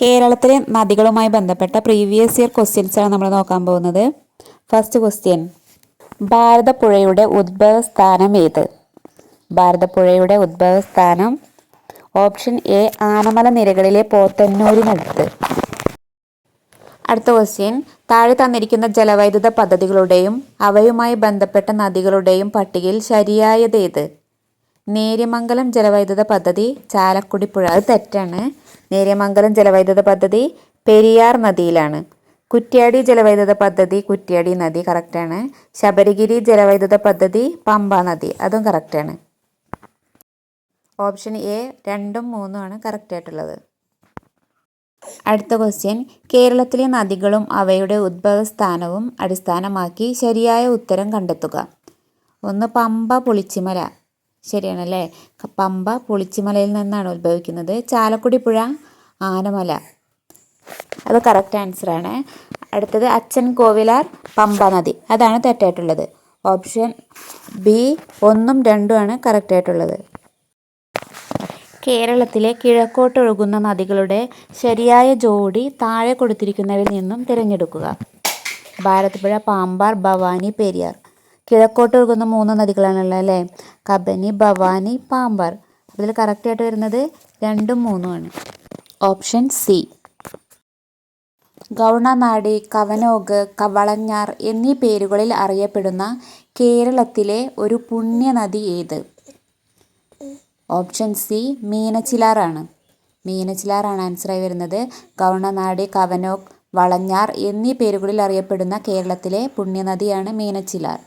കേരളത്തിലെ നദികളുമായി ബന്ധപ്പെട്ട previous year questions ആണ് നമ്മൾ നോക്കാൻ പോകുന്നത്. ഫസ്റ്റ് ക്വസ്റ്റ്യൻ ഭാരതപ്പുഴയുടെ ഉദ്ഭവസ്ഥാനം ഏത്? ഭാരതപ്പുഴയുടെ ഉദ്ഭവസ്ഥാനം ഓപ്ഷൻ എ ആനമല നിരകളിലെ പോത്തന്നൂരിനടുത്ത്. അടുത്ത ക്വസ്റ്റ്യൻ താഴെ തന്നിരിക്കുന്ന ജലവൈദ്യുത പദ്ധതികളുടെയും അവയുമായി ബന്ധപ്പെട്ട നദികളുടെയും പട്ടികയിൽ ശരിയായത് ഏത്? നേര്യമംഗലം ജലവൈദ്യുത പദ്ധതി ചാലക്കുടി പുഴ. അത് തെറ്റാണ്. നേര്യമംഗലം ജലവൈദ്യുത പദ്ധതി പെരിയാർ നദിയിലാണ്. കുറ്റ്യാടി ജലവൈദ്യുത പദ്ധതി കുറ്റ്യാടി നദി കറക്റ്റാണ്. ശബരിഗിരി ജലവൈദ്യുത പദ്ധതി പമ്പ നദി അതും കറക്റ്റാണ്. ഓപ്ഷൻ എ രണ്ടും മൂന്നും ആണ് കറക്റ്റ് ആയിട്ടുള്ളത് അടുത്ത ക്വസ്റ്റ്യൻ. കേരളത്തിലെ നദികളും അവയുടെ ഉദ്ഭവസ്ഥാനവും അടിസ്ഥാനമാക്കി ശരിയായ ഉത്തരം കണ്ടെത്തുക. ഒന്ന് പമ്പ പുളിച്ചിമല. ശരിയാണല്ലേ? പമ്പ പുളിച്ചിമലയിൽ നിന്നാണ് ഉത്ഭവിക്കുന്നത്. ചാലക്കുടി പുഴ ആനമല. അത് കറക്റ്റ് ആൻസർ ആണ്. അടുത്തത് അച്ഛൻ കോവിലാർ പമ്പ നദി. അതാണ് തെറ്റായിട്ടുള്ളത്. ഓപ്ഷൻ ബി ഒന്നും രണ്ടുമാണ് കറക്റ്റായിട്ടുള്ളത് കേരളത്തിലെ കിഴക്കോട്ടൊഴുകുന്ന നദികളുടെ ശരിയായ ജോഡി താഴെ കൊടുത്തിരിക്കുന്നവരിൽ നിന്നും തിരഞ്ഞെടുക്കുക. ഭാരതപ്പുഴ പാമ്പാർ ഭവാനി പെരിയാർ. കിഴക്കോട്ട് ഒഴുകുന്ന മൂന്ന് നദികളാണുള്ളത് അല്ലേ? കബനി ഭവാനി പാമ്പാർ. അതിൽ കറക്റ്റായിട്ട് വരുന്നത് രണ്ടും മൂന്നുമാണ് ഓപ്ഷൻ സി ഗൗണനാടി കവനോഗ് കവളഞ്ഞാർ എന്നീ പേരുകളിൽ അറിയപ്പെടുന്ന കേരളത്തിലെ ഒരു പുണ്യനദി ഏത്? ഓപ്ഷൻ സി മീനച്ചിലാറാണ് മീനച്ചിലാറാണ് ആൻസറായി വരുന്നത്. ഗൗണനാടി കവനോഗ് വളഞ്ഞാർ എന്നീ പേരുകളിൽ അറിയപ്പെടുന്ന കേരളത്തിലെ പുണ്യനദിയാണ് മീനച്ചിലാർ.